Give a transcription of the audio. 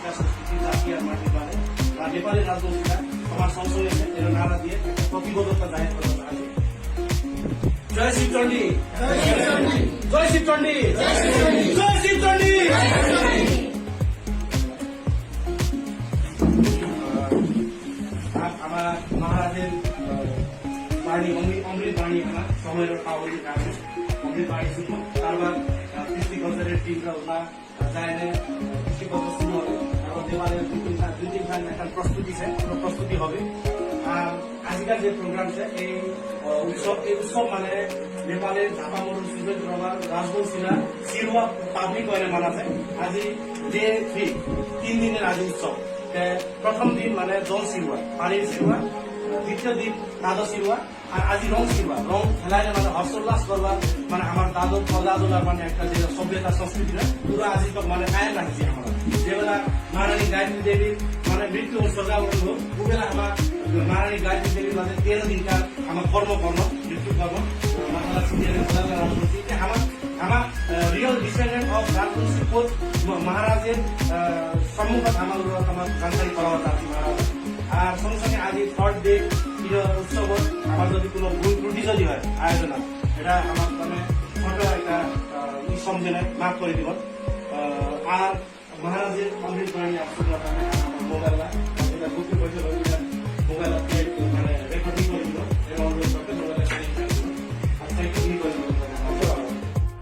সংস্কার সংস্কৃতি জাতি আর মাটি মানে আর নেপালের রাজবংশীরা সমাজ সংসদে এর নারা দিয়ে একটা প্রতিবদ্ধতা জাহির করতে আছে জয় শিবচন্ডী জয় শিবচন্ডী জয় শিবচন্ডী আমার মহারাজের বাণী অমৃত বাণী আমার সময়ের পাওয়ারি কারণে অমৃত বাণী শুনব তারপর কৃষ্টি বছরের টিমটা ওলা যায় বছর শুরু হবে তারপর দুই হবে। এই এই মানে আজি প্রথম দিন মানে জল সিরুয়া পানির সিরুয়া দ্বিতীয় দিন দাদা সিরুয়া আর আজি রং সিরুয়া রং খেলায় মানে হর্ষোল্লাস করবা। মানে আমার দাদু পদাদুলার মানে একটা যে সভ্যতা সংস্কৃতিটা পুরো আজি মানে কায়েম রাখছি আমরা। গায়ত্রী দেবীর মানে মৃত্যু উৎসর্গা হল ওবেলা আমার মহারানী গায়ত্রী দেবীর মানে তেরো দিনকার আমার কর্ম কর্ম মৃত্যু কর্ম। আমার আমার real descendant of Rajbanshi Koch মহারাজের সম্মুখত আমার আমার জানকারি করা হতো আর কি মহারাজ। আর সঙ্গে সঙ্গে আজি থার্ড ডে প্রিয় উৎসব আমার যদি কোনো ভুল ত্রুটি যদি হয় আয়োজন এটা আমার মানে ছোট একটা আহ, মাফ করে দিব। আর মহারাজের অমৃত বাণী আসলে আমার মোবাইল